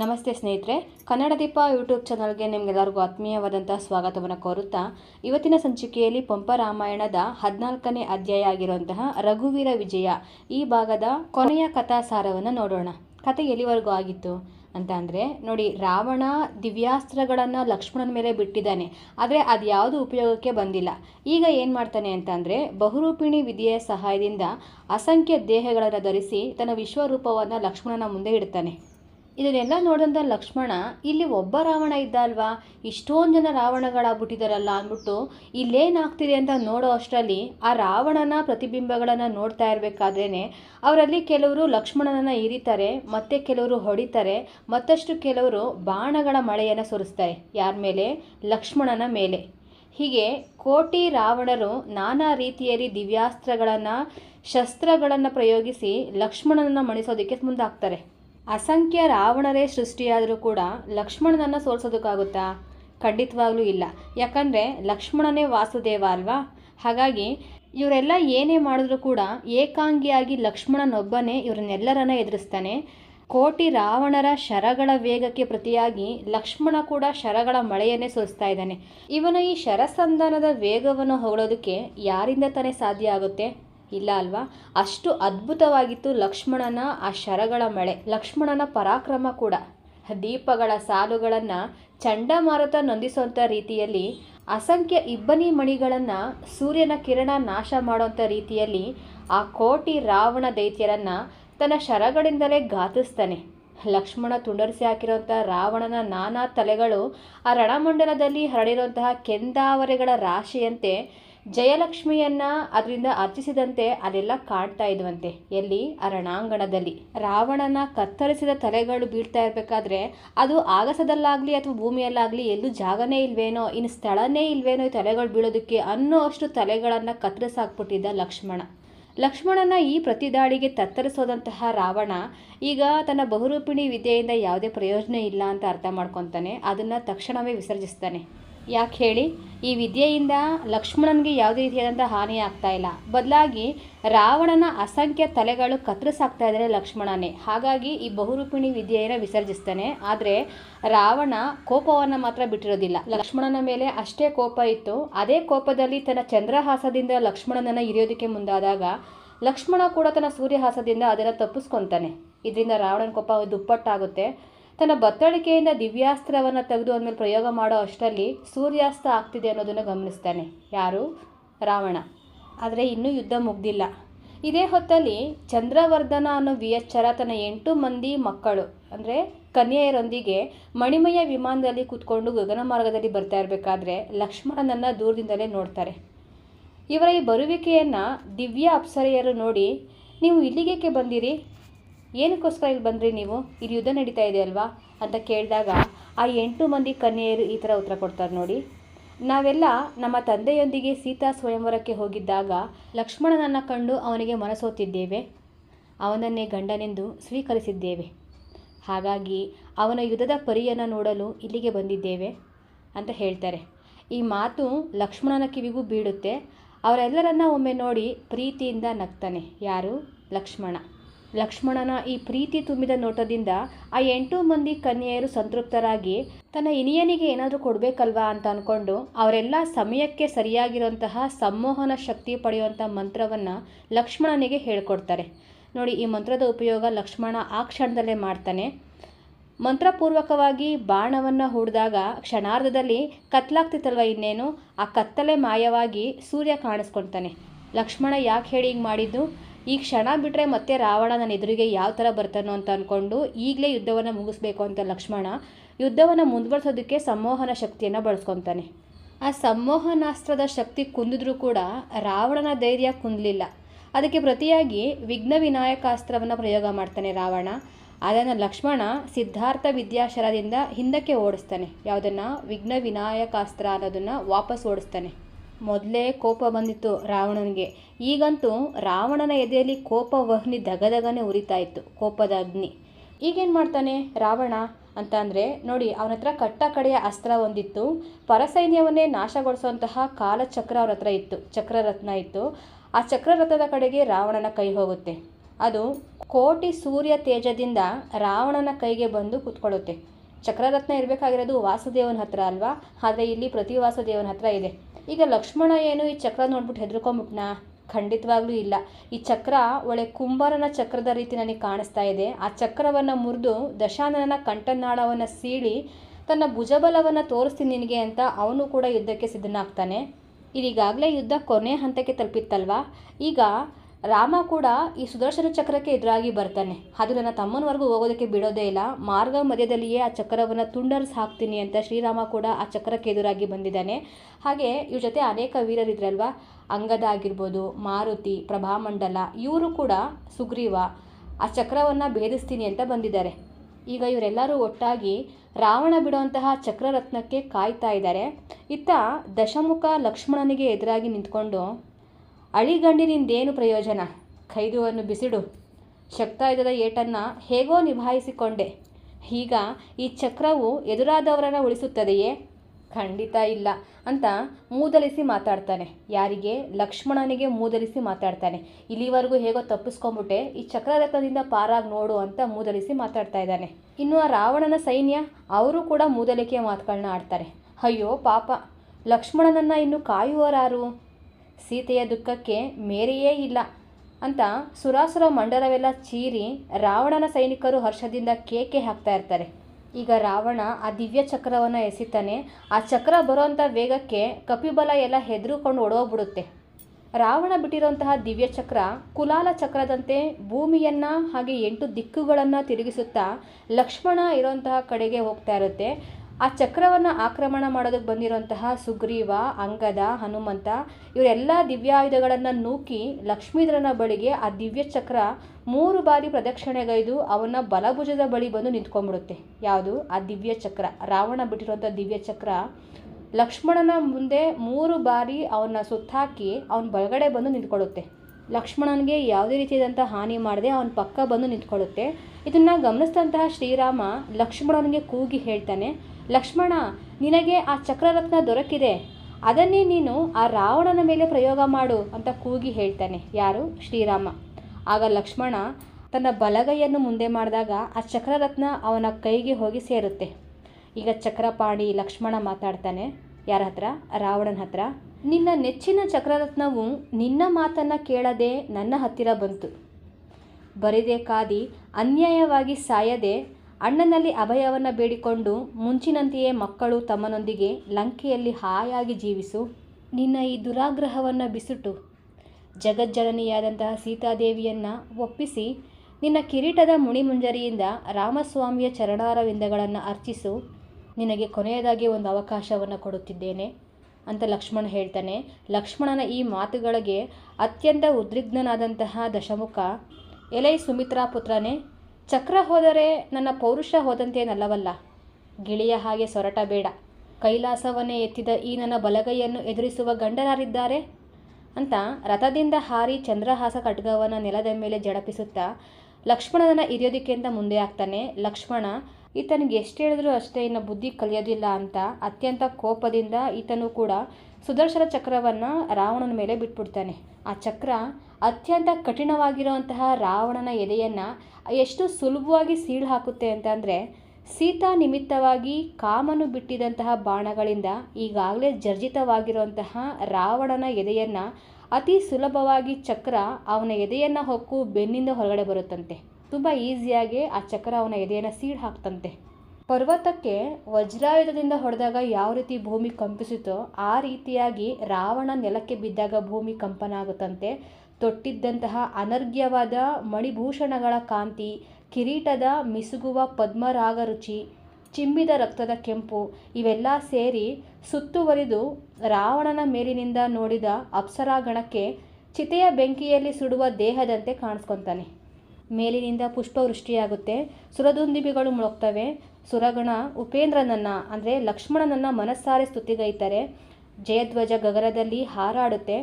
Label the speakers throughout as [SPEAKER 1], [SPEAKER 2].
[SPEAKER 1] ನಮಸ್ತೆ ಸ್ನೇಹಿತರೆ, ಕನ್ನಡ ದೀಪ ಯೂಟ್ಯೂಬ್ ಚಾನಲ್ಗೆ ನಿಮಗೆಲ್ಲರಿಗೂ ಆತ್ಮೀಯವಾದಂಥ ಸ್ವಾಗತವನ್ನು ಕೋರುತ್ತಾ, ಇವತ್ತಿನ ಸಂಚಿಕೆಯಲ್ಲಿ ಪಂಪ ರಾಮಾಯಣದ ಹದಿನಾಲ್ಕನೇ ಅಧ್ಯಾಯ ಆಗಿರುವಂತಹ ರಘುವೀರ ವಿಜಯ ಈ ಭಾಗದ ಕೊನೆಯ ಕಥಾಸಾರವನ್ನು ನೋಡೋಣ. ಕತೆ ಎಲ್ಲಿವರೆಗೂ ಆಗಿತ್ತು ಅಂತ ಅಂದರೆ, ನೋಡಿ ರಾವಣ ದಿವ್ಯಾಸ್ತ್ರಗಳನ್ನು ಲಕ್ಷ್ಮಣನ ಮೇಲೆ ಬಿಟ್ಟಿದ್ದಾನೆ, ಆದರೆ ಅದು ಯಾವುದು ಉಪಯೋಗಕ್ಕೆ ಬಂದಿಲ್ಲ. ಈಗ ಏನು ಮಾಡ್ತಾನೆ ಅಂತ ಅಂದರೆ, ಬಹುರೂಪಿಣಿ ವಿದ್ಯೆಯ ಸಹಾಯದಿಂದ ಅಸಂಖ್ಯ ದೇಹಗಳನ್ನು ಧರಿಸಿ ತನ್ನ ವಿಶ್ವರೂಪವನ್ನು ಲಕ್ಷ್ಮಣನ ಮುಂದೆ ಇಡ್ತಾನೆ. ಇದನ್ನೆಲ್ಲ ನೋಡಿದಂಥ ಲಕ್ಷ್ಮಣ, ಇಲ್ಲಿ ಒಬ್ಬ ರಾವಣ ಇದ್ದ ಅಲ್ವಾ? ಇಷ್ಟೊಂದು ಜನ ರಾವಣಗಳಾಗ್ಬಿಟ್ಟಿದಾರಲ್ಲ ಅಂದ್ಬಿಟ್ಟು ಇಲ್ಲೇನಾಗ್ತಿದೆ ಅಂತ ನೋಡೋ ಅಷ್ಟರಲ್ಲಿ ಆ ರಾವಣನ ಪ್ರತಿಬಿಂಬಗಳನ್ನು ನೋಡ್ತಾ ಇರಬೇಕಾದ್ರೇ ಅವರಲ್ಲಿ ಕೆಲವರು ಲಕ್ಷ್ಮಣನನ್ನು ಇರಿತಾರೆ, ಮತ್ತೆ ಕೆಲವರು ಹೊಡಿತಾರೆ, ಮತ್ತಷ್ಟು ಕೆಲವರು ಬಾಣಗಳ ಮಳೆಯನ್ನು ಸುರಿಸ್ತಾರೆ, ಯಾರ ಮೇಲೆ? ಲಕ್ಷ್ಮಣನ ಮೇಲೆ. ಹೀಗೆ ಕೋಟಿ ರಾವಣರು ನಾನಾ ರೀತಿಯಲ್ಲಿ ದಿವ್ಯಾಸ್ತ್ರಗಳನ್ನು, ಶಸ್ತ್ರಗಳನ್ನು ಪ್ರಯೋಗಿಸಿ ಲಕ್ಷ್ಮಣನನ್ನು ಮಣಿಸೋದಕ್ಕೆ ಮುಂದಾಗ್ತಾರೆ. ಅಸಂಖ್ಯ ರಾವಣರೇ ಸೃಷ್ಟಿಯಾದರೂ ಕೂಡ ಲಕ್ಷ್ಮಣನನ್ನು ಸೋಲ್ಸೋದಕ್ಕಾಗುತ್ತಾ? ಖಂಡಿತವಾಗ್ಲೂ ಇಲ್ಲ. ಯಾಕಂದರೆ ಲಕ್ಷ್ಮಣನೇ ವಾಸುದೇವ ಅಲ್ವಾ? ಹಾಗಾಗಿ ಇವರೆಲ್ಲ ಏನೇ ಮಾಡಿದ್ರೂ ಕೂಡ ಏಕಾಂಗಿಯಾಗಿ ಲಕ್ಷ್ಮಣನೊಬ್ಬನೇ ಇವರನ್ನೆಲ್ಲರನ್ನ ಎದುರಿಸ್ತಾನೆ. ಕೋಟಿ ರಾವಣರ ಶರಗಳ ವೇಗಕ್ಕೆ ಪ್ರತಿಯಾಗಿ ಲಕ್ಷ್ಮಣ ಕೂಡ ಶರಗಳ ಮಳೆಯನ್ನೇ ಸುರಿಸ್ತಾ ಇದ್ದಾನೆ. ಇವನ ಈ ಶರಸಂಧಾನದ ವೇಗವನ್ನು ಹೊಗಳೋದಕ್ಕೆ ಯಾರಿಂದ ತಾನೇ ಸಾಧ್ಯ ಆಗುತ್ತೆ? ಇಲ್ಲ ಅಲ್ವಾ? ಅಷ್ಟು ಅದ್ಭುತವಾಗಿತ್ತು ಲಕ್ಷ್ಮಣನ ಆ ಶರಗಳ ಮಳೆ. ಲಕ್ಷ್ಮಣನ ಪರಾಕ್ರಮ ಕೂಡ. ದೀಪಗಳ ಸಾಲುಗಳನ್ನು ಚಂಡಮಾರುತ ನೊಂದಿಸುವಂಥ ರೀತಿಯಲ್ಲಿ, ಅಸಂಖ್ಯ ಇಬ್ಬನಿ ಮಣಿಗಳನ್ನು ಸೂರ್ಯನ ಕಿರಣ ನಾಶ ಮಾಡುವಂಥ ರೀತಿಯಲ್ಲಿ ಆ ಕೋಟಿ ರಾವಣ ದೈತ್ಯರನ್ನು ತನ್ನ ಶರಗಳಿಂದಲೇ ಘಾತಿಸ್ತಾನೆ. ಲಕ್ಷ್ಮಣ ತುಂಡರಿಸಿ ಹಾಕಿರುವಂಥ ರಾವಣನ ನಾನಾ ತಲೆಗಳು ಆ ರಣಮಂಡಲದಲ್ಲಿ ಹರಡಿರುವಂತಹ ಕೆಂದಾವರೆಗಳ ರಾಶಿಯಂತೆ ಜಯಲಕ್ಷ್ಮಿಯನ್ನ ಅದರಿಂದ ಅರ್ಚಿಸಿದಂತೆ ಅಲ್ಲೆಲ್ಲ ಕಾಣ್ತಾ ಇದ್ವಂತೆ. ಎಲ್ಲಿ? ಅರಣಾಂಗಣದಲ್ಲಿ. ರಣಾಂಗಣದಲ್ಲಿ ರಾವಣನ ಕತ್ತರಿಸಿದ ತಲೆಗಳು ಬೀಳ್ತಾ ಇರಬೇಕಾದ್ರೆ ಅದು ಆಗಸದಲ್ಲಾಗಲಿ ಅಥವಾ ಭೂಮಿಯಲ್ಲಾಗಲಿ ಎಲ್ಲೂ ಜಾಗನೇ ಇಲ್ವೇನೋ ಇನ್ನು ಸ್ಥಳನೇ ಇಲ್ವೇನೋ ಈ ತಲೆಗಳು ಬೀಳೋದಕ್ಕೆ ಅನ್ನೋ ಅಷ್ಟು ತಲೆಗಳನ್ನು ಕತ್ತರಿಸಾಕ್ಬಿಟ್ಟಿದ್ದ ಲಕ್ಷ್ಮಣ. ಲಕ್ಷ್ಮಣನ ಈ ಪ್ರತಿದಾಳಿಗೆ ತತ್ತರಿಸೋದಂತಹ ರಾವಣ ಈಗ ತನ್ನ ಬಹುರೂಪಿಣಿ ವಿದ್ಯೆಯಿಂದ ಯಾವುದೇ ಪ್ರಯೋಜನ ಇಲ್ಲ ಅಂತ ಅರ್ಥ ಮಾಡ್ಕೊತಾನೆ. ಅದನ್ನು ತಕ್ಷಣವೇ ವಿಸರ್ಜಿಸ್ತಾನೆ. ಯಾಕೆ ಹೇಳಿ? ಈ ವಿದ್ಯೆಯಿಂದ ಲಕ್ಷ್ಮಣನಿಗೆ ಯಾವುದೇ ರೀತಿಯಾದಂಥ ಹಾನಿ ಆಗ್ತಾ ಇಲ್ಲ. ಬದಲಾಗಿ ರಾವಣನ ಅಸಂಖ್ಯ ತಲೆಗಳು ಕತ್ತರಿಸಾಗ್ತಾ ಇದ್ದಾರೆ ಲಕ್ಷ್ಮಣನೇ. ಹಾಗಾಗಿ ಈ ಬಹುರೂಪಿಣಿ ವಿದ್ಯೆಯನ್ನು ವಿಸರ್ಜಿಸ್ತಾನೆ. ಆದರೆ ರಾವಣ ಕೋಪವನ್ನು ಮಾತ್ರ ಬಿಟ್ಟಿರೋದಿಲ್ಲ. ಲಕ್ಷ್ಮಣನ ಮೇಲೆ ಅಷ್ಟೇ ಕೋಪ ಇತ್ತು. ಅದೇ ಕೋಪದಲ್ಲಿ ತನ್ನ ಚಂದ್ರಹಾಸದಿಂದ ಲಕ್ಷ್ಮಣನನ್ನು ಹಿರಿಯೋದಕ್ಕೆ ಮುಂದಾದಾಗ ಲಕ್ಷ್ಮಣ ಕೂಡ ತನ್ನ ಸೂರ್ಯಹಾಸದಿಂದ ಅದನ್ನು ತಪ್ಪಿಸ್ಕೊತಾನೆ. ಇದರಿಂದ ರಾವಣನ ಕೋಪ ದುಪ್ಪಟ್ಟಾಗುತ್ತೆ. ತನ್ನ ಬತ್ತಳಿಕೆಯಿಂದ ದಿವ್ಯಾಸ್ತ್ರವನ್ನು ತೆಗೆದು ಅಂದಮೇಲೆ ಪ್ರಯೋಗ ಮಾಡೋ ಅಷ್ಟರಲ್ಲಿ ಸೂರ್ಯಾಸ್ತ ಆಗ್ತಿದೆ ಅನ್ನೋದನ್ನು ಗಮನಿಸ್ತಾನೆ. ಯಾರು? ರಾವಣ. ಆದರೆ ಇನ್ನೂ ಯುದ್ಧ ಮುಗ್ದಿಲ್ಲ. ಇದೇ ಹೊತ್ತಲ್ಲಿ ಚಂದ್ರವರ್ಧನ ಅನ್ನೋ ವಿಯಚ್ಚರ ತನ್ನ ಎಂಟು ಮಂದಿ ಮಕ್ಕಳು, ಅಂದರೆ ಕನ್ಯೆಯರೊಂದಿಗೆ ಮಣಿಮಯ ವಿಮಾನದಲ್ಲಿ ಕೂತ್ಕೊಂಡು ಗಗನ ಮಾರ್ಗದಲ್ಲಿ ಬರ್ತಾ ಇರಬೇಕಾದ್ರೆ ಲಕ್ಷ್ಮಣನನ್ನು ದೂರದಿಂದಲೇ ನೋಡ್ತಾರೆ. ಇವರ ಈ ಬರುವಿಕೆಯನ್ನು ದಿವ್ಯ ಅಪ್ಸರೆಯರು ನೋಡಿ, ನೀವು ಇಲ್ಲಿಗೇಕೆ ಬಂದಿರಿ? ಏನಕ್ಕೋಸ್ಕರ ಇಲ್ಲಿ ಬಂದ್ರಿ ನೀವು? ಇಲ್ಲಿ ಯುದ್ಧ ನಡೀತಾ ಇದೆ ಅಲ್ವಾ? ಅಂತ ಕೇಳಿದಾಗ ಆ ಎಂಟು ಮಂದಿ ಕನ್ಯೆಯರು ಈ ಥರ ಉತ್ತರ ಕೊಡ್ತಾರೆ ನೋಡಿ. ನಾವೆಲ್ಲ ನಮ್ಮ ತಂದೆಯೊಂದಿಗೆ ಸೀತಾ ಸ್ವಯಂವರಕ್ಕೆ ಹೋಗಿದ್ದಾಗ ಲಕ್ಷ್ಮಣನನ್ನು ಕಂಡು ಅವನಿಗೆ ಮನಸೋತಿದ್ದೇವೆ. ಅವನನ್ನೇ ಗಂಡನೆಂದು ಸ್ವೀಕರಿಸಿದ್ದೇವೆ. ಹಾಗಾಗಿ ಅವನ ಯುದ್ಧದ ಪರಿಯನ್ನು ನೋಡಲು ಇಲ್ಲಿಗೆ ಬಂದಿದ್ದೇವೆ ಅಂತ ಹೇಳ್ತಾರೆ. ಈ ಮಾತು ಲಕ್ಷ್ಮಣನ ಕಿವಿಗೂ ಬೀಳುತ್ತೆ. ಅವರೆಲ್ಲರನ್ನ ಒಮ್ಮೆ ನೋಡಿ ಪ್ರೀತಿಯಿಂದ ನಗ್ತಾನೆ. ಯಾರು? ಲಕ್ಷ್ಮಣ. ಲಕ್ಷ್ಮಣನ ಈ ಪ್ರೀತಿ ತುಂಬಿದ ನೋಟದಿಂದ ಆ ಎಂಟು ಮಂದಿ ಕನ್ಯೆಯರು ಸಂತೃಪ್ತರಾಗಿ, ತನ್ನ ಇನಿಯನಿಗೆ ಏನಾದರೂ ಕೊಡಬೇಕಲ್ವಾ ಅಂತ ಅಂದ್ಕೊಂಡು ಅವರೆಲ್ಲ ಸಮಯಕ್ಕೆ ಸರಿಯಾಗಿರುವಂತಹ ಸಂಮೋಹನ ಶಕ್ತಿ ಪಡೆಯುವಂಥ ಮಂತ್ರವನ್ನು ಲಕ್ಷ್ಮಣನಿಗೆ ಹೇಳ್ಕೊಡ್ತಾರೆ. ನೋಡಿ, ಈ ಮಂತ್ರದ ಉಪಯೋಗ ಲಕ್ಷ್ಮಣ ಆ ಕ್ಷಣದಲ್ಲೇ ಮಾಡ್ತಾನೆ. ಮಂತ್ರಪೂರ್ವಕವಾಗಿ ಬಾಣವನ್ನು ಹೂಡಿದಾಗ ಕ್ಷಣಾರ್ಧದಲ್ಲಿ ಕತ್ತಲಾಗ್ತಿತ್ತಲ್ವ ಇನ್ನೇನು? ಆ ಕತ್ತಲೆ ಮಾಯವಾಗಿ ಸೂರ್ಯ ಕಾಣಿಸ್ಕೊಳ್ತಾನೆ ಲಕ್ಷ್ಮಣ ಯಾಕೆ ಹೇಳಿ ಹಿಂಗೆ ಮಾಡಿದ್ದು? ಈ ಕ್ಷಣ ಬಿಟ್ಟರೆ ಮತ್ತೆ ರಾವಣ ನನ್ನ ಎದುರಿಗೆ ಯಾವ ಥರ ಬರ್ತಾನೋ ಅಂತ ಅಂದ್ಕೊಂಡು ಈಗಲೇ ಯುದ್ಧವನ್ನು ಮುಗಿಸ್ಬೇಕು ಅಂತ ಲಕ್ಷ್ಮಣ ಯುದ್ಧವನ್ನು ಮುಂದುವರ್ಸೋದಕ್ಕೆ ಸಂಮೋಹನ ಶಕ್ತಿಯನ್ನು ಬಳಸ್ಕೊತಾನೆ. ಆ ಸಂಮೋಹನಾಸ್ತ್ರದ ಶಕ್ತಿ ಕುಂದಿದ್ರೂ ಕೂಡ ರಾವಣನ ಧೈರ್ಯ ಕುಂದಲಿಲ್ಲ. ಅದಕ್ಕೆ ಪ್ರತಿಯಾಗಿ ವಿಘ್ನ ವಿನಾಯಕಾಸ್ತ್ರವನ್ನು ಪ್ರಯೋಗ ಮಾಡ್ತಾನೆ ರಾವಣ. ಅದನ್ನು ಲಕ್ಷ್ಮಣ ಸಿದ್ಧಾರ್ಥ ವಿದ್ಯಾಶರದಿಂದ ಹಿಂದಕ್ಕೆ ಓಡಿಸ್ತಾನೆ. ಯಾವುದನ್ನು? ವಿಘ್ನ ವಿನಾಯಕಾಸ್ತ್ರ ಅನ್ನೋದನ್ನು ವಾಪಸ್ ಓಡಿಸ್ತಾನೆ. ಮೊದಲೇ ಕೋಪ ಬಂದಿತ್ತು ರಾವಣನಿಗೆ. ಈಗಂತೂ ರಾವಣನ ಎದೆಯಲ್ಲಿ ಕೋಪ ವಹ್ನಿ ದಗದಗನೆ ಉರಿತಾ ಇತ್ತು, ಕೋಪದ ಅಗ್ನಿ. ಈಗೇನು ಮಾಡ್ತಾನೆ ರಾವಣ ಅಂತ ಅಂದರೆ ನೋಡಿ, ಅವನ ಹತ್ರ ಕಟ್ಟ ಕಡೆಯ ಅಸ್ತ್ರ ಒಂದಿತ್ತು, ಪರಸೈನ್ಯವನ್ನೇ ನಾಶಗೊಳಿಸುವಂತಹ ಕಾಲಚಕ್ರ ಅವ್ರ ಹತ್ರ ಇತ್ತು, ಚಕ್ರರತ್ನ ಇತ್ತು. ಆ ಚಕ್ರರಥದ ಕಡೆಗೆ ರಾವಣನ ಕೈ ಹೋಗುತ್ತೆ. ಅದು ಕೋಟಿ ಸೂರ್ಯ ತೇಜದಿಂದ ರಾವಣನ ಕೈಗೆ ಬಂದು ಕೂತ್ಕೊಳ್ಳುತ್ತೆ. ಚಕ್ರರತ್ನ ಇರಬೇಕಾಗಿರೋದು ವಾಸುದೇವನ ಹತ್ರ ಅಲ್ವಾ? ಆದರೆ ಇಲ್ಲಿ ಪ್ರತಿ ವಾಸುದೇವನ ಹತ್ರ ಇದೆ. ಈಗ ಲಕ್ಷ್ಮಣ ಏನು ಈ ಚಕ್ರ ನೋಡ್ಬಿಟ್ಟು ಹೆದರ್ಕೊಂಬಿಟ್ನಾ? ಖಂಡಿತವಾಗ್ಲೂ ಇಲ್ಲ. ಈ ಚಕ್ರ ಒಳ್ಳೆ ಕುಂಬಾರನ ಚಕ್ರದ ರೀತಿ ನನಗೆ ಕಾಣಿಸ್ತಾ ಇದೆ. ಆ ಚಕ್ರವನ್ನು ಮುರಿದು ದಶಾನನ ಕಂಠನಾಳವನ್ನು ಸೀಳಿ ತನ್ನ ಭುಜಬಲವನ್ನು ತೋರಿಸ್ತೀನಿ ನಿನಗೆ ಅಂತ ಅವನು ಕೂಡ ಯುದ್ಧಕ್ಕೆ ಸಿದ್ಧನಾಗ್ತಾನೆ. ಇದೀಗಾಗಲೇ ಯುದ್ಧ ಕೊನೆ ಹಂತಕ್ಕೆ ತಲುಪಿತ್ತಲ್ವಾ? ಈಗ ರಾಮ ಕೂಡ ಈ ಸುದರ್ಶನ ಚಕ್ರಕ್ಕೆ ಎದುರಾಗಿ ಬರ್ತಾನೆ. ಅದು ನನ್ನ ತಮ್ಮನವರೆಗೂ ಹೋಗೋದಕ್ಕೆ ಬಿಡೋದೇ ಇಲ್ಲ. ಮಾರ್ಗ ಮಧ್ಯದಲ್ಲಿಯೇ ಆ ಚಕ್ರವನ್ನು ತುಂಡರ್ಸ್ ಹಾಕ್ತೀನಿ ಅಂತ ಶ್ರೀರಾಮ ಕೂಡ ಆ ಚಕ್ರಕ್ಕೆ ಎದುರಾಗಿ ಬಂದಿದ್ದಾನೆ. ಹಾಗೆ ಇವ್ರ ಜೊತೆ ಅನೇಕ ವೀರರಿದ್ರಲ್ವಾ? ಅಂಗದ ಆಗಿರ್ಬೋದು, ಮಾರುತಿ, ಪ್ರಭಾಮಂಡಲ, ಇವರು ಕೂಡ ಸುಗ್ರೀವ, ಆ ಚಕ್ರವನ್ನು ಭೇದಿಸ್ತೀನಿ ಅಂತ ಬಂದಿದ್ದಾರೆ. ಈಗ ಇವರೆಲ್ಲರೂ ಒಟ್ಟಾಗಿ ರಾವಣ ಬಿಡುವಂತಹ ಚಕ್ರರತ್ನಕ್ಕೆ ಕಾಯ್ತಾ ಇದ್ದಾರೆ. ಇತ್ತ ದಶಮುಖ ಲಕ್ಷ್ಮಣನಿಗೆ ಎದುರಾಗಿ ನಿಂತ್ಕೊಂಡು ಅಳಿಗಂಡಿನಿಂದೇನು ಪ್ರಯೋಜನ? ಖೈದುವನ್ನು ಬಿಸಿಡು. ಶಕ್ತಾಯುಧದ ಏಟನ್ನು ಹೇಗೋ ನಿಭಾಯಿಸಿಕೊಂಡೆ. ಈಗ ಈ ಚಕ್ರವು ಎದುರಾದವರನ್ನು ಉಳಿಸುತ್ತದೆಯೇ? ಖಂಡಿತ ಇಲ್ಲ ಅಂತ ಮೂದಲಿಸಿ ಮಾತಾಡ್ತಾನೆ. ಯಾರಿಗೆ? ಲಕ್ಷ್ಮಣನಿಗೆ ಮೂದಲಿಸಿ ಮಾತಾಡ್ತಾನೆ. ಇಲ್ಲಿವರೆಗೂ ಹೇಗೋ ತಪ್ಪಿಸ್ಕೊಂಬಿಟ್ಟೆ, ಈ ಚಕ್ರರಥದಿಂದ ಪಾರಾಗಿ ನೋಡು ಅಂತ ಮೂದಲಿಸಿ ಮಾತಾಡ್ತಾ ಇದ್ದಾನೆ. ಇನ್ನು ಆ ರಾವಣನ ಸೈನ್ಯ, ಅವರು ಕೂಡ ಮೂದಲಿಕೆಯ ಮಾತುಗಳನ್ನ ಆಡ್ತಾರೆ. ಅಯ್ಯೋ ಪಾಪ. ಲಕ್ಷ್ಮಣನನ್ನು ಇನ್ನು ಕಾಯುವರಾರು ಸೀತೆಯ ದುಃಖಕ್ಕೆ ಮೇರೆಯೇ ಇಲ್ಲ ಅಂತ ಸುರಾಸುರ ಮಂಡಲವೆಲ್ಲ ಚೀರಿ ರಾವಣನ ಸೈನಿಕರು ಹರ್ಷದಿಂದ ಕೇಕೆ ಹಾಕ್ತಾ ಇರ್ತಾರೆ. ಈಗ ರಾವಣ ಆ ದಿವ್ಯ ಚಕ್ರವನ್ನು ಎಸಿತಾನೆ. ಆ ಚಕ್ರ ಬರೋವಂಥ ವೇಗಕ್ಕೆ ಕಪಿಬಲ ಎಲ್ಲ ಹೆದರುಕೊಂಡು ಓಡೋಗ್ಬಿಡುತ್ತೆ. ರಾವಣ ಬಿಟ್ಟಿರುವಂತಹ ದಿವ್ಯ ಚಕ್ರ ಕುಲಾಲ ಚಕ್ರದಂತೆ ಭೂಮಿಯನ್ನ ಹಾಗೆ ಎಂಟು ದಿಕ್ಕುಗಳನ್ನು ತಿರುಗಿಸುತ್ತಾ ಲಕ್ಷ್ಮಣ ಇರೋಂತಹ ಕಡೆಗೆ ಹೋಗ್ತಾ ಇರುತ್ತೆ. ಆ ಚಕ್ರವನ್ನು ಆಕ್ರಮಣ ಮಾಡೋದಕ್ಕೆ ಬಂದಿರುವಂತಹ ಸುಗ್ರೀವ, ಅಂಗದ, ಹನುಮಂತ ಇವರೆಲ್ಲ ದಿವ್ಯಾಯುಧಗಳನ್ನು ನೂಕಿ ಲಕ್ಷ್ಮೀಧರನ ಬಳಿಗೆ ಆ ದಿವ್ಯ ಚಕ್ರ ಮೂರು ಬಾರಿ ಪ್ರದಕ್ಷಿಣೆಗೈದು ಅವನ ಬಲಭುಜದ ಬಳಿ ಬಂದು ನಿಂತ್ಕೊಂಡ್ಬಿಡುತ್ತೆ. ಯಾವುದು? ಆ ದಿವ್ಯ ಚಕ್ರ. ರಾವಣ ಬಿಟ್ಟಿರುವಂಥ ದಿವ್ಯ ಚಕ್ರ ಲಕ್ಷ್ಮಣನ ಮುಂದೆ ಮೂರು ಬಾರಿ ಅವನ್ನ ಸುತ್ತಾಕಿ ಅವನ ಬಲಗಡೆ ಬಂದು ನಿಂತ್ಕೊಳ್ಳುತ್ತೆ. ಲಕ್ಷ್ಮಣನಿಗೆ ಯಾವುದೇ ರೀತಿಯಾದಂಥ ಹಾನಿ ಮಾಡದೆ ಅವನ ಪಕ್ಕ ಬಂದು ನಿಂತ್ಕೊಳ್ಳುತ್ತೆ. ಇದನ್ನು ಗಮನಿಸಿದಂತಹ ಶ್ರೀರಾಮ ಲಕ್ಷ್ಮಣನಿಗೆ ಕೂಗಿ ಹೇಳ್ತಾನೆ ಲಕ್ಷ್ಮಣ, ನಿನಗೆ ಆ ಚಕ್ರರತ್ನ ದೊರಕಿದೆ. ಅದನ್ನೇ ನೀನು ಆ ರಾವಣನ ಮೇಲೆ ಪ್ರಯೋಗ ಮಾಡು ಅಂತ ಕೂಗಿ ಹೇಳ್ತಾನೆ. ಯಾರು? ಶ್ರೀರಾಮ. ಆಗ ಲಕ್ಷ್ಮಣ ತನ್ನ ಬಲಗೈಯನ್ನು ಮುಂದೆ ಮಾಡಿದಾಗ ಆ ಚಕ್ರರತ್ನ ಅವನ ಕೈಗೆ ಹೋಗಿ ಸೇರುತ್ತೆ. ಈಗ ಚಕ್ರಪಾಣಿ ಲಕ್ಷ್ಮಣ ಮಾತಾಡ್ತಾನೆ, ಯಾರ ಹತ್ರ? ರಾವಣನ ಹತ್ರ. ನಿನ್ನ ನೆಚ್ಚಿನ ಚಕ್ರರತ್ನವು ನಿನ್ನ ಮಾತನ್ನು ಕೇಳದೆ ನನ್ನ ಹತ್ತಿರ ಬಂತು. ಬರಿದೆ ಕಾದಿ ಅನ್ಯಾಯವಾಗಿ ಸಾಯದೆ ಅಣ್ಣನಲ್ಲಿ ಅಭಯವನ್ನು ಬೇಡಿಕೊಂಡು ಮುಂಚಿನಂತೆಯೇ ಮಕ್ಕಳು ತಮ್ಮನೊಂದಿಗೆ ಲಂಕೆಯಲ್ಲಿ ಹಾಯಾಗಿ ಜೀವಿಸು. ನಿನ್ನ ಈ ದುರಾಗ್ರಹವನ್ನು ಬಿಸುಟು. ಜಗಜ್ಜನನಿಯಾದಂತಹ ಸೀತಾದೇವಿಯನ್ನು ಒಪ್ಪಿಸಿ ನಿನ್ನ ಕಿರೀಟದ ಮುಣಿಮುಂಜರಿಯಿಂದ ರಾಮಸ್ವಾಮಿಯ ಚರಣಾರವಿಂದಗಳನ್ನು ಅರ್ಚಿಸು. ನಿನಗೆ ಕೊನೆಯದಾಗಿ ಒಂದು ಅವಕಾಶವನ್ನು ಕೊಡುತ್ತಿದ್ದೇನೆ ಅಂತ ಲಕ್ಷ್ಮಣ ಹೇಳ್ತಾನೆ. ಲಕ್ಷ್ಮಣನ ಈ ಮಾತುಗಳಿಗೆ ಅತ್ಯಂತ ಉದ್ರಿಗ್ನಾದಂತಹ ದಶಮುಖ, ಎಲೈ ಸುಮಿತ್ರಾ ಪುತ್ರನೇ ಚಕ್ರ ಹೋದರೆ ನನ್ನ ಪೌರುಷ ಹೋದಂತೇನಲ್ಲವಲ್ಲ ಗಿಳಿಯ ಹಾಗೆ ಸೊರಟ ಬೇಡ. ಕೈಲಾಸವನ್ನೇ ಎತ್ತಿದ ಈ ನನ್ನ ಬಲಗೈಯನ್ನು ಎದುರಿಸುವ ಗಂಡರಾರಿದ್ದಾರೆ ಅಂತ ರಥದಿಂದ ಹಾರಿ ಚಂದ್ರಹಾಸ ಖಡ್ಗವನ್ನು ನೆಲದ ಮೇಲೆ ಜಡಪಿಸುತ್ತಾ ಲಕ್ಷ್ಮಣನ ಇರಿಯೋದಕ್ಕಿಂತ ಮುಂದೆ ಆಗ್ತಾನೆ. ಲಕ್ಷ್ಮಣ, ಈತನಿಗೆ ಎಷ್ಟು ಹೇಳಿದ್ರು ಅಷ್ಟೇ, ಇನ್ನು ಬುದ್ಧಿ ಕಲಿಯೋದಿಲ್ಲ ಅಂತ ಅತ್ಯಂತ ಕೋಪದಿಂದ ಈತನು ಕೂಡ ಸುದರ್ಶನ ಚಕ್ರವನ್ನು ರಾವಣನ ಮೇಲೆ ಬಿಟ್ಬಿಡ್ತಾನೆ. ಆ ಚಕ್ರ ಅತ್ಯಂತ ಕಠಿಣವಾಗಿರುವಂತಹ ರಾವಣನ ಎದೆಯನ್ನು ಎಷ್ಟು ಸುಲಭವಾಗಿ ಸೀಳು ಹಾಕುತ್ತೆ ಅಂತಂದರೆ ಸೀತಾ ನಿಮಿತ್ತವಾಗಿ ಕಾಮನು ಬಿಟ್ಟಿದಂತಹ ಬಾಣಗಳಿಂದ ಈಗಾಗಲೇ ಜರ್ಜಿತವಾಗಿರುವಂತಹ ರಾವಣನ ಎದೆಯನ್ನು ಅತಿ ಸುಲಭವಾಗಿ ಚಕ್ರ ಅವನ ಎದೆಯನ್ನು ಹೊಕ್ಕು ಬೆನ್ನಿಂದ ಹೊರಗಡೆ ಬರುತ್ತಂತೆ. ತುಂಬ ಈಸಿಯಾಗಿ ಆ ಚಕ್ರ ಅವನ ಎದೆಯನ್ನು ಸೀಳು ಹಾಕ್ತಂತೆ. ಪರ್ವತಕ್ಕೆ ವಜ್ರಾಯುಧದಿಂದ ಹೊಡೆದಾಗ ಯಾವ ರೀತಿ ಭೂಮಿ ಕಂಪಿಸುತ್ತೋ ಆ ರೀತಿಯಾಗಿ ರಾವಣ ನೆಲಕ್ಕೆ ಬಿದ್ದಾಗ ಭೂಮಿ ಕಂಪನ ಆಗುತ್ತಂತೆ ತೊಟ್ಟಿದ್ದಂತಹ ಅನರ್ಘ್ಯವಾದ ಮಣಿಭೂಷಣಗಳ ಕಾಂತಿ, ಕಿರೀಟದ ಮಿಸುಗುವ ಪದ್ಮರಾಗ ರುಚಿ, ಚಿಮ್ಮಿದ ರಕ್ತದ ಕೆಂಪು, ಇವೆಲ್ಲ ಸೇರಿ ಸುತ್ತುವರಿದು ರಾವಣನ ಮೇಲಿನಿಂದ ನೋಡಿದ ಅಪ್ಸರಾಗಣಕ್ಕೆ ಚಿತೆಯ ಬೆಂಕಿಯಲ್ಲಿ ಸುಡುವ ದೇಹದಂತೆ ಕಾಣಿಸ್ಕೊತಾನೆ. ಮೇಲಿನಿಂದ ಪುಷ್ಪವೃಷ್ಟಿಯಾಗುತ್ತೆ ಸುರದುಂದಿಬಿಗಳು ಮುಳುಗ್ತವೆ. ಸುರಗಣ, ಉಪೇಂದ್ರನನ್ನ, ಅಂದರೆ ಲಕ್ಷ್ಮಣನನ್ನ ಮನಸ್ಸಾರೆ ಸ್ತುತಿಗೈತಾರೆ. ಜಯಧ್ವಜ ಗಗನದಲ್ಲಿ ಹಾರಾಡುತ್ತೆ.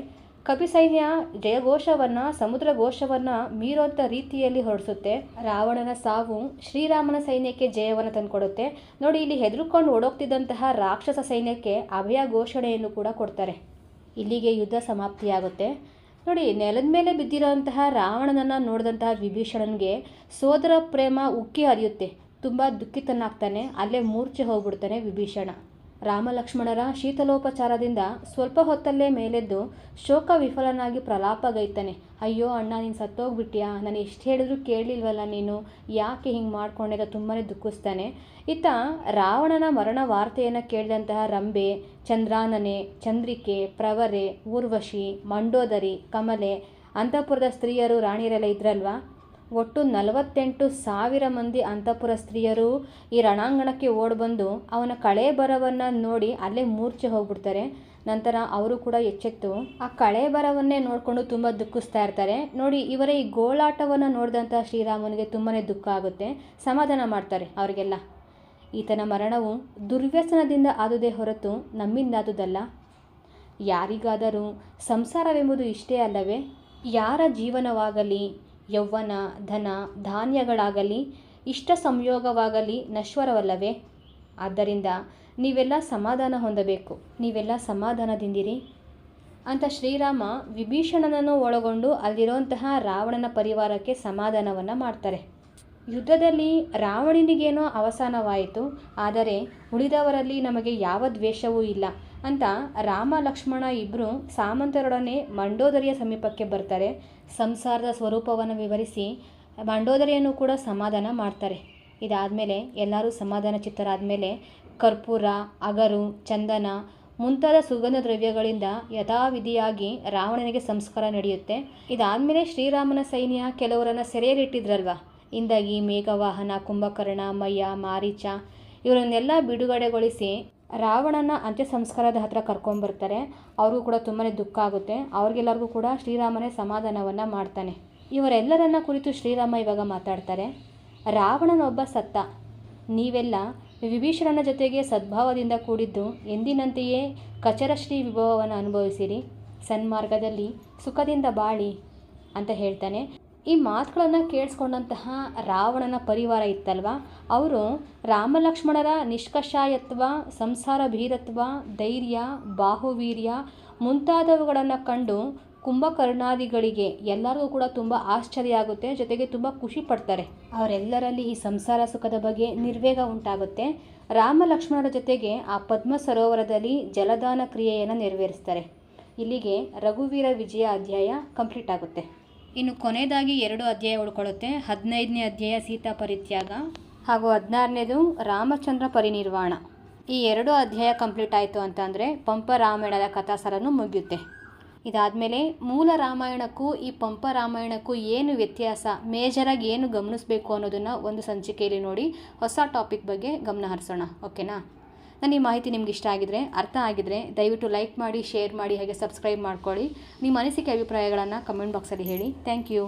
[SPEAKER 1] ಕಪಿ ಸೈನ್ಯ ಜಯಘೋಷವನ್ನ ಸಮುದ್ರ ಘೋಷವನ್ನ ಮೀರುವಂಥ ರೀತಿಯಲ್ಲಿ ಹೊರಡಿಸುತ್ತೆ. ರಾವಣನ ಸಾವು ಶ್ರೀರಾಮನ ಸೈನ್ಯಕ್ಕೆ ಜಯವನ್ನು ತಂದುಕೊಡುತ್ತೆ. ನೋಡಿ, ಇಲ್ಲಿ ಹೆದರ್ಕೊಂಡು ಓಡೋಗ್ತಿದ್ದಂತಹ ರಾಕ್ಷಸ ಸೈನ್ಯಕ್ಕೆ ಅಭಯ ಘೋಷಣೆಯನ್ನು ಕೂಡ ಕೊಡ್ತಾರೆ. ಇಲ್ಲಿಗೆ ಯುದ್ಧ ಸಮಾಪ್ತಿಯಾಗುತ್ತೆ. ನೋಡಿ, ನೆಲದ ಮೇಲೆ ಬಿದ್ದಿರೋಂತಹ ರಾವಣನನ್ನು ನೋಡಿದಂತಹ ವಿಭೀಷಣನಿಗೆ ಸೋದರ ಪ್ರೇಮ ಉಕ್ಕಿ ಹರಿಯುತ್ತೆ. ತುಂಬ ದುಃಖಿತನಾಗ್ತಾನೆ, ಅಲ್ಲೇ ಮೂರ್ಛೆ ಹೋಗ್ಬಿಡ್ತಾನೆ ವಿಭೀಷಣ. ರಾಮ ಲಕ್ಷ್ಮಣರ ಶೀತಲೋಪಚಾರದಿಂದ ಸ್ವಲ್ಪ ಹೊತ್ತಲ್ಲೇ ಮೇಲೆದ್ದು ಶೋಕ ವಿಫಲನಾಗಿ ಪ್ರಲಾಪಗೈತಾನೆ ಅಯ್ಯೋ ಅಣ್ಣ, ನೀನು ಸತ್ತೋಗ್ಬಿಟ್ಯಾ? ನಾನು ಎಷ್ಟು ಹೇಳಿದ್ರು ಕೇಳಲಿಲ್ವಲ್ಲ ನೀನು? ಯಾಕೆ ಹಿಂಗೆ ಮಾಡ್ಕೊಂಡೆ ಅಂತ ತುಂಬಾ ದುಃಖಿಸ್ತಾನೆ. ಇತ್ತ ರಾವಣನ ಮರಣ ವಾರ್ತೆಯನ್ನು ಕೇಳಿದಂತಹ ರಂಬೆ, ಚಂದ್ರಾನನೆ, ಚಂದ್ರಿಕೆ, ಪ್ರವರೆ, ಊರ್ವಶಿ, ಮಂಡೋದರಿ, ಕಮಲೆ, ಅಂತಃಪುರದ ಸ್ತ್ರೀಯರು ರಾಣಿಯರೆಲ್ಲ ಇದ್ರಲ್ವಾ? ಒಟ್ಟು ನಲವತ್ತೆಂಟು ಸಾವಿರ ಮಂದಿ ಅಂತಃಪುರ ಸ್ತ್ರೀಯರು ಈ ರಣಾಂಗಣಕ್ಕೆ ಓಡಿಬಂದು ಅವನ ಕಳೆ ಬರವನ್ನು ನೋಡಿ ಅಲ್ಲೇ ಮೂರ್ಛೆ ಹೋಗ್ಬಿಡ್ತಾರೆ. ನಂತರ ಅವರು ಕೂಡ ಎಚ್ಚೆತ್ತು. ಆ ಕಳೆ ಬರವನ್ನೇ ನೋಡಿಕೊಂಡು ತುಂಬ ದುಃಖಿಸ್ತಾ ಇರ್ತಾರೆ. ನೋಡಿ, ಇವರ ಈ ಗೋಳಾಟವನ್ನು ನೋಡಿದಂಥ ಶ್ರೀರಾಮನಿಗೆ ತುಂಬಾ ದುಃಖ ಆಗುತ್ತೆ. ಸಮಾಧಾನ ಮಾಡ್ತಾರೆ ಅವರಿಗೆಲ್ಲ. ಈತನ ಮರಣವು ದುರ್ವ್ಯಸನದಿಂದ ಆದುದೇ ಹೊರತು ನಮ್ಮಿಂದಾದುದಲ್ಲ ಯಾರಿಗಾದರೂ ಸಂಸಾರವೆಂಬುದು ಇಷ್ಟೇ ಅಲ್ಲವೇ? ಯಾರ ಜೀವನವಾಗಲಿ? ಯೌವನ, ಧನ, ಧಾನ್ಯಗಳಾಗಲಿ ಇಷ್ಟ ಸಂಯೋಗವಾಗಲಿ ನಶ್ವರವಲ್ಲವೇ? ಆದ್ದರಿಂದ ನೀವೆಲ್ಲ ಸಮಾಧಾನ ಹೊಂದಬೇಕು. ನೀವೆಲ್ಲ ಸಮಾಧಾನದಿಂದಿರಿ. ಅಂತ ಶ್ರೀರಾಮ ವಿಭೀಷಣನನ್ನು ಒಳಗೊಂಡು ಅಲ್ಲಿರುವಂತಹ ರಾವಣನ ಪರಿವಾರಕ್ಕೆ ಸಮಾಧಾನವನ್ನು ಮಾಡ್ತಾರೆ. ಯುದ್ಧದಲ್ಲಿ ರಾವಣನಿಗೇನೋ ಅವಸಾನವಾಯಿತು. ಆದರೆ ಉಳಿದವರಲ್ಲಿ ನಮಗೆ ಯಾವ ದ್ವೇಷವೂ ಇಲ್ಲ ಅಂತ ರಾಮ, ಲಕ್ಷ್ಮಣ ಇಬ್ಬರು ಸಾಮಂತರೊಡನೆ ಮಂಡೋದರಿಯ ಸಮೀಪಕ್ಕೆ ಬರ್ತಾರೆ. ಸಂಸಾರದ ಸ್ವರೂಪವನ್ನು ವಿವರಿಸಿ ಮಂಡೋದರಿಯನ್ನು ಕೂಡ ಸಮಾಧಾನ ಮಾಡ್ತಾರೆ. ಇದಾದಮೇಲೆ ಎಲ್ಲರೂ ಸಮಾಧಾನ ಚಿತ್ತರಾದಮೇಲೆ ಕರ್ಪೂರ, ಅಗರು, ಚಂದನ ಮುಂತಾದ ಸುಗಂಧ ದ್ರವ್ಯಗಳಿಂದ ಯಥಾವಿಧಿಯಾಗಿ ರಾವಣನಿಗೆ ಸಂಸ್ಕಾರ ನಡೆಯುತ್ತೆ. ಇದಾದಮೇಲೆ ಶ್ರೀರಾಮನ ಸೈನ್ಯ ಕೆಲವರನ್ನು ಸೆರೆಯಲ್ಲಿಟ್ಟಿದ್ರಲ್ವ? ಇಂದಾಗಿ ಮೇಘವಾಹನ, ಕುಂಭಕರ್ಣ, ಮಯ್ಯ, ಮಾರೀಚ, ಇವರನ್ನೆಲ್ಲ ಬಿಡುಗಡೆಗೊಳಿಸಿ ರಾವಣನ ಅಂತ್ಯ ಸಂಸ್ಕಾರದ ಹತ್ರ ಕರ್ಕೊಂಬರ್ತಾರೆ. ಅವ್ರಿಗೂ ಕೂಡ ತುಂಬಾ ದುಃಖ ಆಗುತ್ತೆ. ಅವ್ರಿಗೆಲ್ಲರಿಗೂ ಕೂಡ ಶ್ರೀರಾಮನೇ ಸಮಾಧಾನವನ್ನು ಮಾಡ್ತಾನೆ. ಇವರೆಲ್ಲರನ್ನ ಕುರಿತು ಶ್ರೀರಾಮ ಇವಾಗ ಮಾತಾಡ್ತಾರೆ. ರಾವಣನೊಬ್ಬ ಸತ್ತ. ನೀವೆಲ್ಲ ವಿಭೀಷಣನ ಜೊತೆಗೆ ಸದ್ಭಾವದಿಂದ ಕೂಡಿದ್ದು ಎಂದಿನಂತೆಯೇ ಕಚರಶ್ರೀ ವಿಭವವನ್ನು ಅನುಭವಿಸಿರಿ. ಸನ್ಮಾರ್ಗದಲ್ಲಿ ಸುಖದಿಂದ ಬಾಳಿ ಅಂತ ಹೇಳ್ತಾನೆ. ಈ ಮಾತುಗಳನ್ನು ಕೇಳಿಸ್ಕೊಂಡಂತಹ ರಾವಣನ ಪರಿವಾರ ಇತ್ತಲ್ವ? ಅವರು ರಾಮಲಕ್ಷ್ಮಣರ ನಿಷ್ಕಷಾಯತ್ವ, ಸಂಸಾರ ಭೀರತ್ವ, ಧೈರ್ಯ, ಬಾಹುವೀರ್ಯ ಮುಂತಾದವುಗಳನ್ನು ಕಂಡು ಕುಂಭಕರ್ಣಾದಿಗಳಿಗೆ ಎಲ್ಲರಿಗೂ ಕೂಡ ತುಂಬ ಆಶ್ಚರ್ಯ ಆಗುತ್ತೆ, ಜೊತೆಗೆ ತುಂಬ ಖುಷಿ ಪಡ್ತಾರೆ. ಅವರೆಲ್ಲರಲ್ಲಿ ಈ ಸಂಸಾರ ಸುಖದ ಬಗ್ಗೆ ನಿರ್ವೇಗ ಉಂಟಾಗುತ್ತೆ. ರಾಮ ಲಕ್ಷ್ಮಣರ ಜೊತೆಗೆ ಆ ಪದ್ಮ ಸರೋವರದಲ್ಲಿ ಜಲದಾನ ಕ್ರಿಯೆಯನ್ನು ನೆರವೇರಿಸ್ತಾರೆ. ಇಲ್ಲಿಗೆ ರಘುವೀರ ವಿಜಯ ಅಧ್ಯಾಯ ಕಂಪ್ಲೀಟ್ ಆಗುತ್ತೆ. ಇನ್ನು ಕೊನೆಯದಾಗಿ ಎರಡು ಅಧ್ಯಾಯ ಉಳ್ಕೊಳ್ಳುತ್ತೆ. ಹದಿನೈದನೇ ಅಧ್ಯಾಯ ಸೀತಾ ಪರಿತ್ಯಾಗ ಹಾಗೂ ಹದಿನಾರನೇದು ರಾಮಚಂದ್ರ ಪರಿನಿರ್ವಾಣ. ಈ ಎರಡು ಅಧ್ಯಾಯ ಕಂಪ್ಲೀಟ್ ಆಯಿತು ಅಂತಂದರೆ ಪಂಪ ರಾಮಾಯಣದ ಕಥಾಸರನು ಮುಗಿಯುತ್ತೆ. ಇದಾದಮೇಲೆ ಮೂಲ ರಾಮಾಯಣಕ್ಕೂ ಈ ಪಂಪ ರಾಮಾಯಣಕ್ಕೂ ಏನು ವ್ಯತ್ಯಾಸ, ಮೇಜರಾಗಿ ಏನು ಗಮನಿಸಬೇಕು ಅನ್ನೋದನ್ನು ಒಂದು ಸಂಚಿಕೆಯಲ್ಲಿ ನೋಡಿ ಹೊಸ ಟಾಪಿಕ್ ಬಗ್ಗೆ ಗಮನ ಹರಿಸೋಣ. ಓಕೆನಾ ನಾನು ಈ ಮಾಹಿತಿ ನಿಮ್ಗೆ ಇಷ್ಟ ಆಗಿದ್ರೆ, ಅರ್ಥ ಆಗಿದ್ರೆ, ದಯವಿಟ್ಟು ಲೈಕ್ ಮಾಡಿ ಶೇರ್ ಮಾಡಿ, ಹಾಗೆ ಸಬ್ಸ್ಕ್ರೈಬ್ ಮಾಡ್ಕೊಳ್ಳಿ. ನಿಮ್ಮ ಅನಿಸಿಕೆ ಅಭಿಪ್ರಾಯಗಳನ್ನು ಕಮೆಂಟ್ ಬಾಕ್ಸಲ್ಲಿ ಹೇಳಿ. Thank you